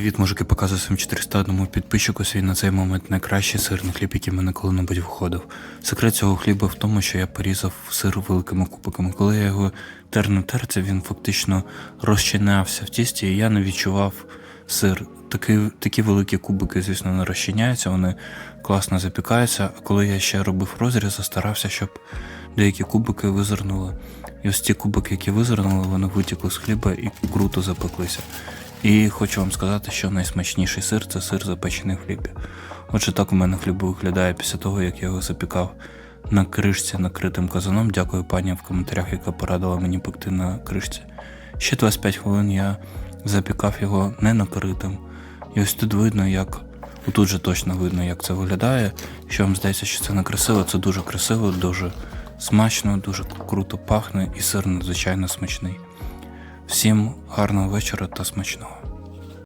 Привіт, мужики, показую своїм 401 підписчику свій на цей момент найкращий сирний хліб, який мене коли-небудь виходив. Секрет цього хліба в тому, що я порізав сир великими кубиками. Коли я його тер на терці, він фактично розчинявся в тісті, і я не відчував сир. Такі, такі великі кубики, звісно, не розчиняються, вони класно запікаються. А коли я ще робив розріз, старався, щоб деякі кубики визирнули. І ось ті кубики, які визирнули, вони витікли з хліба і круто запеклися. І хочу вам сказати, що найсмачніший сир це сир запечений в хлібі. Отже, так у мене хліб виглядає після того, як я його запікав на кришці накритим казаном. Дякую пані в коментарях, яка порадила мені пекти на кришці. Ще 25 хвилин я запікав його не накритим. І ось тут видно, як. Тут же точно видно, як це виглядає. Якщо вам здається, що це не красиво, це дуже красиво, дуже смачно, дуже круто пахне і сир надзвичайно смачний. Всім гарного вечора та смачного.